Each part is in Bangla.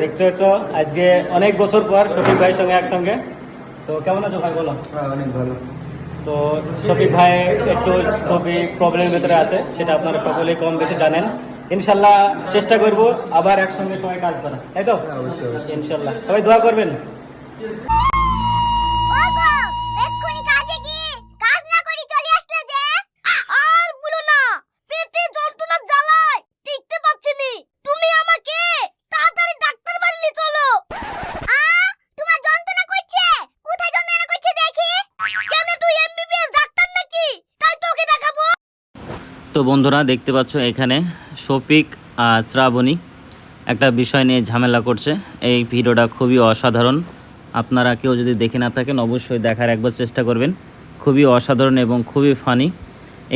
দেখছ তো আজকে অনেক বছর পর শফিক ভাইয়ের সঙ্গে একসঙ্গে। তো কেমন আছো ভাই বলো? হ্যাঁ অনেক ভালো। তো শফিক ভাই একটু খুবই প্রবলেমের ভেতরে আছে সেটা আপনারা সকলেই কম বেশি জানেন। ইনশাল্লাহ চেষ্টা করব আবার একসঙ্গে সবাই কাজ করা তাই তো? হ্যাঁ। ইনশাল্লাহ। সবাই দোয়া করবেন। তো বন্ধুরা দেখতে পাচ্ছ এখানে শফিক আর শ্রাবণী একটা বিষয় নিয়ে ঝামেলা করছে। এই ভিডিওটা খুবই অসাধারণ। আপনারা কেউ যদি দেখে না থাকেন, অবশ্যই দেখার একবার চেষ্টা করবেন। খুবই অসাধারণ এবং খুবই ফানি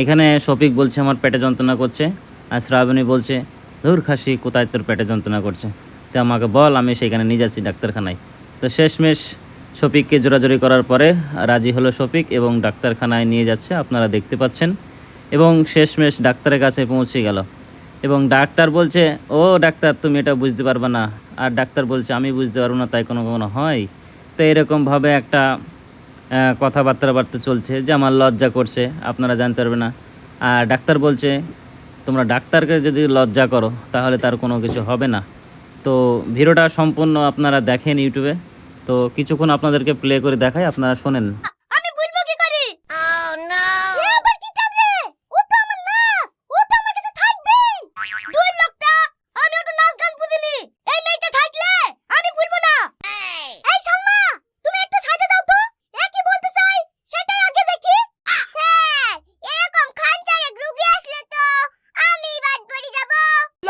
এখানে শফিক বলছে, আমার পেটে যন্ত্রণা করছে। আর শ্রাবণী বলছে, ধুর খাসি, কোথায় তোর পেটে যন্ত্রণা করছে? তো আমাকে বল, আমি সেখানে নিয়ে যাচ্ছি ডাক্তারখানায়। তো শেষমেশ শফিককে জোরাজোরি করার পরে রাজি হলো শফিক এবং ডাক্তারখানায় নিয়ে যাচ্ছে। আপনারা দেখতে পাচ্ছেন। এবং শেষমেশ ডাক্তারের কাছে পৌঁছে গেল। এবং ডাক্তার বলছে, ও ডাক্তার, তুমি এটা বুঝতে পারবে না। আর ডাক্তার বলছে, আমি বুঝতে পারব না, তাই কোনো কোনো হয়? তো এরকমভাবে একটা কথাবার্তা বার্তা চলছে যে আমার লজ্জা করছে, আপনারা জানতে পারবে না। আর ডাক্তার বলছে, তোমরা ডাক্তারকে যদি লজ্জা করো, তাহলে তার কোনো কিছু হবে না। তো ভিডিওটা সম্পূর্ণ আপনারা দেখেন ইউটিউবে। তো কিছুক্ষণ আপনাদেরকে প্লে করে দেখাই, আপনারা শোনেন।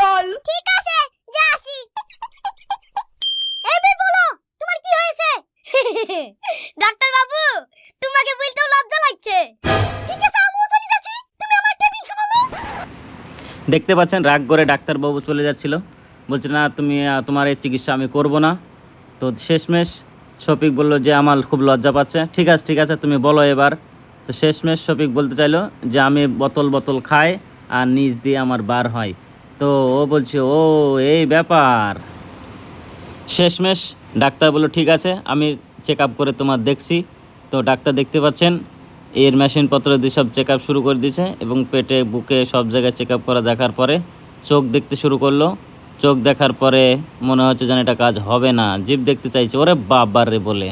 লল। ঠিক আছে যাসি এবার বলো তোমার কি হয়েছে? ডাক্তার বাবু তোমাকে বলতেও লজ্জা লাগছে। ঠিক আছে আমিও চলে যাচ্ছি। তুমি আমার টেবিল খাব দেখতে পাচ্ছেন রাগ করে ডাক্তারবাবু চলে যাচ্ছিল। বলছে না তুমি আহ, তোমার এই চিকিৎসা আমি করব না। তো শেষমেশ শফিক বলল যে আমার খুব লজ্জা পাচ্ছে। ঠিক আছে ঠিক আছে তুমি বলো এবার। তো শেষমেশ শফিক বলতে চাইলো যে আমি বোতল বোতল খাই আর নিচ দিয়ে আমার বার হয়। তো ও বলছে, ও, এই ব্যাপার। শেষমেশ, ডাক্তার বলল, ঠিক আছে, আমি চেক আপ করে তোমার দেখছি। তো ডাক্তার দেখতে পাচ্ছেন, এর মেশিনপত্র দিয়ে সব চেক আপ শুরু করে দিয়েছে এবং পেটে, বুকে সব জায়গায় চেক আপ করা দেখার পরে চোখ দেখতে শুরু করল। চোখ দেখার পরে মনে হচ্ছে যেন এটা কাজ হবে না। জিভ দেখতে চাইছে, ওরে বাবার রে বলে।